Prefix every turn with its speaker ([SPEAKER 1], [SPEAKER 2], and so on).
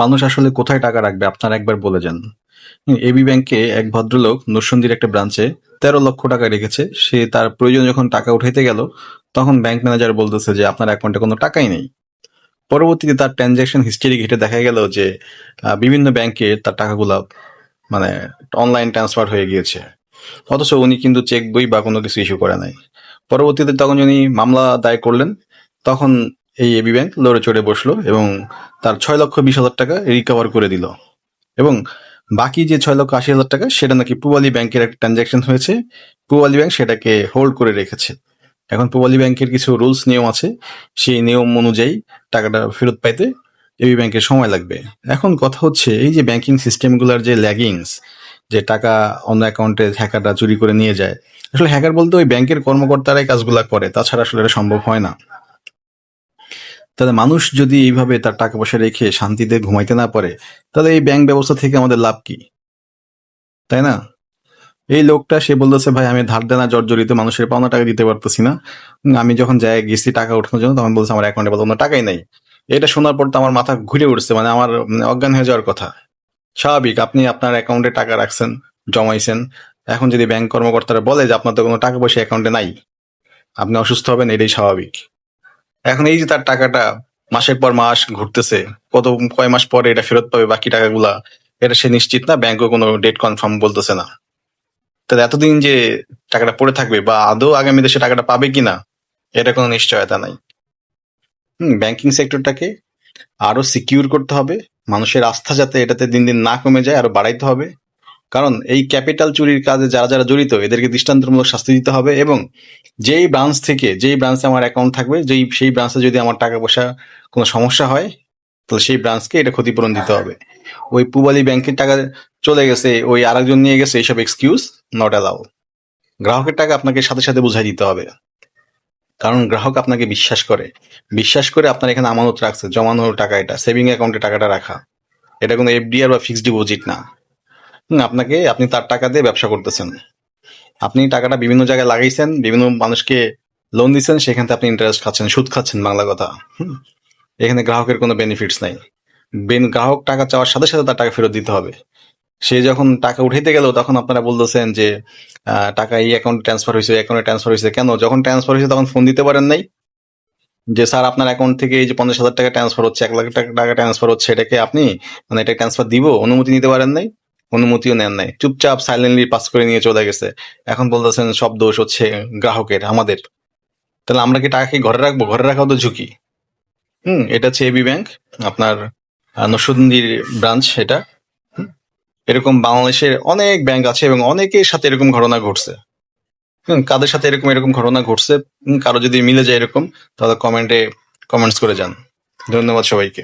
[SPEAKER 1] মানুষ আসলে কোথায় টাকা রাখবে? আপনারা একবার বলে যান। এবি ব্যাংকে এক ভদ্রলোক নরসিংদীর একটা ব্রাঞ্চে তেরো লক্ষ টাকা রেখেছে। সে তার প্রয়োজন যখন টাকা উঠাইতে গেল, তখন ব্যাংক ম্যানেজার বলতেছে যে, আপনার অ্যাকাউন্টে কোনো টাকাই নেই। পরবর্তীতে তার ট্রানজ্যাকশন হিস্ট্রি ঘেটে দেখা গেল যে বিভিন্ন ব্যাংকে তার টাকাগুলা মানে অনলাইন ট্রান্সফার হয়ে গিয়েছে। অথচ উনি কিন্তু চেক বই বা কোনো কিছু ইস্যু করে নাই। পরবর্তীতে তখন উনি মামলা দায় করলেন। তখন এই এবি ব্যাংক লড়ে চড়ে বসল এবং তার ছয় লক্ষ বিশ হাজার টাকা রিকভার করে দিল। এবং বাকি যে ছয় লক্ষ আশি হাজার টাকা, সেটা নাকি পূবালী ব্যাংকের একটা ট্রানজ্যাকশন হয়েছে। পূবালী ব্যাংক সেটাকে হোল্ড করে রেখেছে। এখন পূবালী ব্যাংকের কিছু রুলস নিয়ম আছে। সেই নিয়ম অনুযায়ী টাকাটা ফেরত পাইতে এবি ব্যাংকের সময় লাগবে। এখন কথা হচ্ছে, এই যে ব্যাংকিং সিস্টেমগুলোর যে ল্যাগিংস যে টাকা অন্য অ্যাকাউন্টে হ্যাকাররা চুরি করে নিয়ে যায়। আসলে হ্যাকার বলতে ওই ব্যাংকের কর্মকর্তারাই কাজগুলা করে, তাছাড়া আসলে এটা সম্ভব হয় না। তাহলে মানুষ যদি এইভাবে তার টাকা পয়সা রেখে শান্তিতে ঘুমাইতে না পারে, তাহলে এই ব্যাংক ব্যবস্থা থেকে আমাদের লাভ কি? তাই না? এই লোকটা, সে বলতেছে, ভাই, আমি ধার দেনা জর্জরিত মানুষের পাওনা টাকা দিতে পারতেছি না। আমি যখন যাই, গেছি টাকা ওঠানোর জন্য, তখন বলছে, আমার অ্যাকাউন্টে বলতো টাকাই নাই। এটা শোনার পর তো আমার মাথা ঘুরে উঠছে মানে আমার অজ্ঞান হয়ে যাওয়ার কথা। স্বাভাবিক, আপনি আপনার অ্যাকাউন্টে টাকা রাখছেন, জমাইছেন। এখন যদি ব্যাংক কর্মকর্তারা বলে যে, আপনার তো কোনো টাকা পয়সা অ্যাকাউন্টে নাই, আপনি অসুস্থ হবেন, এটাই স্বাভাবিক। এখন এই যে তার টাকাটা মাসের পর মাস ঘুরতেছে, কত কয় মাস পরে এটা ফেরত পাবে বাকি টাকাগুলা, এটা সে নিশ্চিত না, ব্যাংকও কোনো ডেট কনফার্ম বলতেছে না। তাহলে এতদিন যে টাকাটা পড়ে থাকবে বা আদৌ আগামী দেশে টাকাটা পাবে কিনা, এটা কোনো নিশ্চয়তা নাই। হুম ব্যাংকিং সেক্টরটাকে আরও সিকিউর করতে হবে, মানুষের আস্থা যাতে এটাতে দিন দিন না কমে যায় আরও বাড়াইতে হবে। কারণ এই ক্যাপিটাল চুরির কাজে যারা যারা জড়িত, এদেরকে দৃষ্টান্তমূলক শাস্তি দিতে হবে এবং যেই ব্রাঞ্চ থেকে, যেই ব্রাঞ্চে আমার অ্যাকাউন্ট থাকবে, যেই, সেই ব্রাঞ্চে যদি আমার টাকা পয়সা কোনো সমস্যা হয়, তাহলে সেই ব্রাঞ্চকে এটা ক্ষতিপূরণ দিতে হবে। ওই পুবালি ব্যাংকের টাকা চলে গেছে, ওই আরেকজন নিয়ে গেছে এইসব এক্সকিউজ নট অ্যালাউ গ্রাহকের টাকা আপনাকে সাথে সাথে বুঝাই দিতে হবে। কারণ গ্রাহক আপনাকে বিশ্বাস করে। বিশ্বাস করে আপনার এখানে আমানত রাখছে জমানোর টাকা এটা সেভিং অ্যাকাউন্টে টাকাটা রাখা। এটা কোনো এফডিআর বা ফিক্সড ডিপোজিট না। আপনাকে, আপনি তার টাকা দিয়ে ব্যবসা করতেছেন। আপনি টাকাটা বিভিন্ন জায়গায় লাগাইছেন, বিভিন্ন মানুষকে লোন দিচ্ছেন সেখান থেকে আপনি ইন্টারেস্ট খাচ্ছেন, সুদ খাচ্ছেন বাংলা কথা। এখানে গ্রাহকের কোনো বেনিফিটস নাই। বেন- গ্রাহক টাকা চাওয়ার সাথে সাথে তার টাকা ফেরত দিতে হবে। সে যখন টাকা উঠাইতে গেল, তখন আপনারা বলতেছেন যে টাকা এই অ্যাকাউন্টে ট্রান্সফার হয়েছে অ্যাকাউন্টে ট্রান্সফার হয়েছে। কেন? যখন ট্রান্সফার হয়েছে, তখন ফোন দিতে পারেন নাই। যে, স্যার, আপনার অ্যাকাউন্ট থেকে এই যে পঞ্চাশ হাজার টাকা ট্রান্সফার হচ্ছে, এক লাখ টাকা ট্রান্সফার হচ্ছে, এটাকে আপনি মানে এটা ট্রান্সফার দিব, অনুমতি নিতে পারেন নাই। অনুমতিও নেন নাই। চুপচাপ সাইলেন্টলি পাস করে নিয়ে চলে গেছে। এখন বলতেছেন, সব দোষ হচ্ছে গ্রাহকের, আমাদের। তাহলে আমরা কি টাকা কি ঘরে রাখব? ঘরে রাখাও তো ঝুঁকি। হুম, এটা হচ্ছে এবি ব্যাংক আপনার নরসিংদীর ব্রাঞ্চ এটা। এরকম বাংলাদেশের অনেক ব্যাংক আছে এবং অনেকের সাথে এরকম ঘটনা ঘটছে। কাদের সাথে এরকম এরকম ঘটনা ঘটছে? কারও যদি মিলে যায় এরকম, তাহলে কমেন্টে কমেন্টস করে যান। ধন্যবাদ সবাইকে।